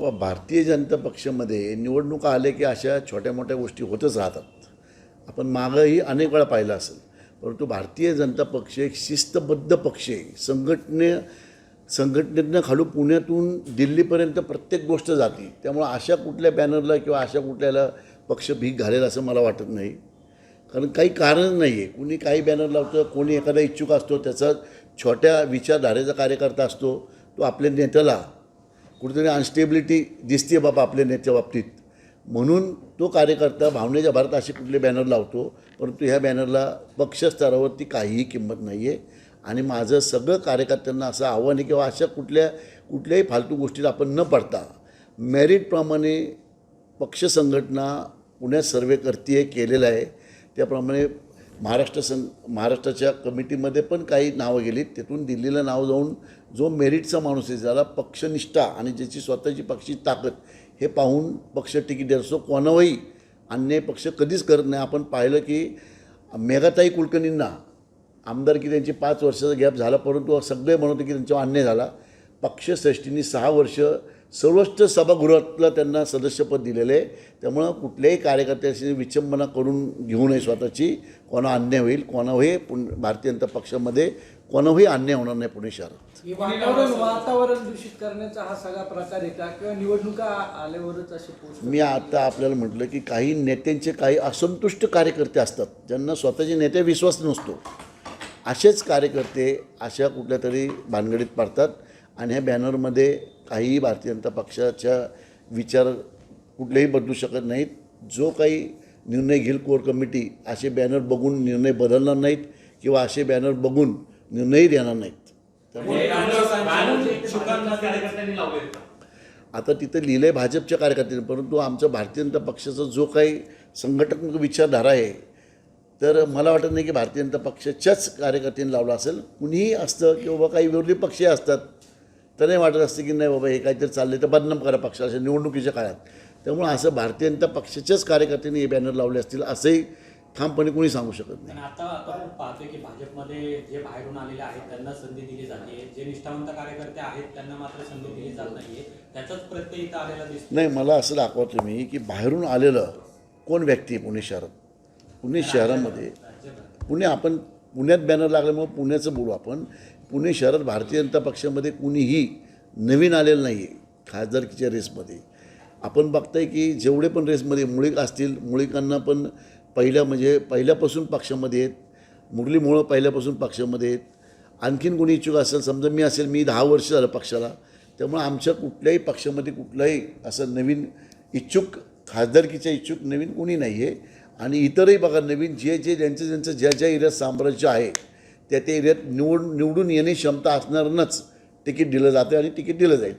बाबा भारतीय जनता पक्षामध्ये निवडणुका आले की अशा छोट्या मोठ्या गोष्टी होतच राहतात. आपण मागंही अनेक वेळा पाहिलं असेल. परंतु भारतीय जनता पक्ष एक शिस्तबद्ध पक्ष आहे. संघटने संघटनेतनं खालू पुण्यातून दिल्लीपर्यंत प्रत्येक गोष्ट जाते. त्यामुळं अशा कुठल्या बॅनरला किंवा अशा कुठल्याला पक्ष भीक घालेल असं मला वाटत नाही. कारण काही कारण नाही आहे कुणी काही बॅनर लावतं कोणी एखादा इच्छुक असतो त्याचा छोट्या विचारधारेचा कार्यकर्ता असतो तो आपल्या नेत्याला कुठेतरी अनस्टेबिलिटी दिसते बाबा आपल्या नेत्या बाबतीत. म्हणून तो कार्यकर्ता भावनेच्या भारत असे कुठले बॅनर लावतो परंतु ह्या बॅनरला पक्षस्तरावरती काहीही किंमत नाही आहे आणि माझं सगळं कार्यकर्त्यांना असं आव्हान आहे किंवा अशा कुठल्या कुठल्याही फालतू गोष्टीत आपण न पडता मेरिटप्रमाणे पक्ष संघटना पुण्यात सर्वे करते केलेलं आहे. त्याप्रमाणे महाराष्ट्र सं महाराष्ट्राच्या कमिटीमध्ये पण काही नावं गेली तिथून दिल्लीला नाव जाऊन जो मेरिटचा माणूस आहे ज्याला पक्षनिष्ठा आणि ज्याची स्वतःची पक्षी ताकद हे पाहून पक्ष तिकीट देत असतो कोणावरही अन्याय पक्ष कधीच करत नाही. आपण पाहिलं की मेघाताई कुलकर्णींना आमदारकी त्यांची पाच वर्षाचा गॅप झाला परंतु सगळे म्हणत होते की त्यांच्यावर अन्याय झाला. पक्षश्रेष्ठींनी सहा वर्ष सर्वोच्च सभागृहातलं त्यांना सदस्यपद दिलेलं आहे. त्यामुळं कुठल्याही कार्यकर्त्याशी विचंबना करून घेऊ नये स्वतःची. कोणा अन्याय होईल कोणाही पुण भारतीय जनता पक्षामध्ये कोणाही अन्याय होणार नाही पुणे शहरात. वातावरण दूषित करण्याचा हा सगळा प्रकार आहे का? किंवा निवडणुका आल्यावरच असे मी आता आपल्याला म्हटलं की काही नेत्यांचे काही असंतुष्ट कार्यकर्ते असतात ज्यांना स्वतःचे नेते विश्वास नसतो. असेच कार्यकर्ते अशा कुठल्या तरी भानगडीत पडतात आणि ह्या बॅनरमध्ये काहीही भारतीय जनता पक्षाच्या विचार कुठलेही बदलू शकत नाहीत. जो काही निर्णय घेईल कोर कमिटी असे बॅनर बघून निर्णय बदलणार नाहीत किंवा असे बॅनर बघून निर्णयही देणार नाहीत. त्यामुळे आता तिथं लिहिलं आहे भाजपच्या कार्यकर्त्यांनी परंतु आमचा भारतीय जनता पक्षाचा जो काही संघटनात्मक विचारधारा आहे तर मला वाटत नाही की भारतीय जनता पक्षाच्याच कार्यकर्त्यांनी लावला असेल. कुणीही असतं किंवा काही विरोधी पक्षही असतात तर नाही वाटत असतं की नाही बाबा हे काहीतरी चाललं तर बदनाम करा पक्षाला अशा निवडणुकीच्या काळात. त्यामुळं असं भारतीय जनता पक्षाच्याच कार्यकर्त्यांनी हे बॅनर लावले असतील असंही ठामपणे कोणी सांगू शकत नाही. आता आपण पाहतोय की भाजपमध्ये जे बाहेरून आलेले आहेत त्यांना संधी दिली जाते जे निष्ठावंत कार्यकर्ते आहेत त्यांना मात्र संधी दिली जात नाहीये. त्याचाच प्रत्यय इथं आलेला दिसतो नाही मला असं दाखवा तुम्ही की बाहेरून आलेलं कोण व्यक्ती आहे पुणे शहरात? पुणे शहरामध्ये पुणे आपण पुण्यात बॅनर लागल्यामुळं पुण्याचं बोलू आपण. पुणे शहरात भारतीय जनता पक्षामध्ये कुणीही नवीन आलेलं नाही आहे खासदारकीच्या रेसमध्ये. आपण बघताय की जेवढे पण रेसमध्ये मुळीक असतील मुळीकांना पण पहिल्या म्हणजे पहिल्यापासून पक्षामध्ये आहेत. मुरलीमुळं पहिल्यापासून पक्षामध्ये आहेत. आणखीन कोणी इच्छुक असेल समजा मी असेल मी दहा वर्ष झालं पक्षाला. त्यामुळे आमच्या कुठल्याही पक्षामध्ये कुठलाही असं नवीन इच्छुक खासदारकीच्या इच्छुक नवीन कोणी नाही आहे आणि इतरही बघा नवीन जे जे ज्यांचं ज्यांचं ज्या ज्या एरियात साम्राज्य आहे त्या त्या एरियात निवड निवडून येणे क्षमता असणारनंच तिकीट दिलं जातं आणि तिकीट दिलं जाईल.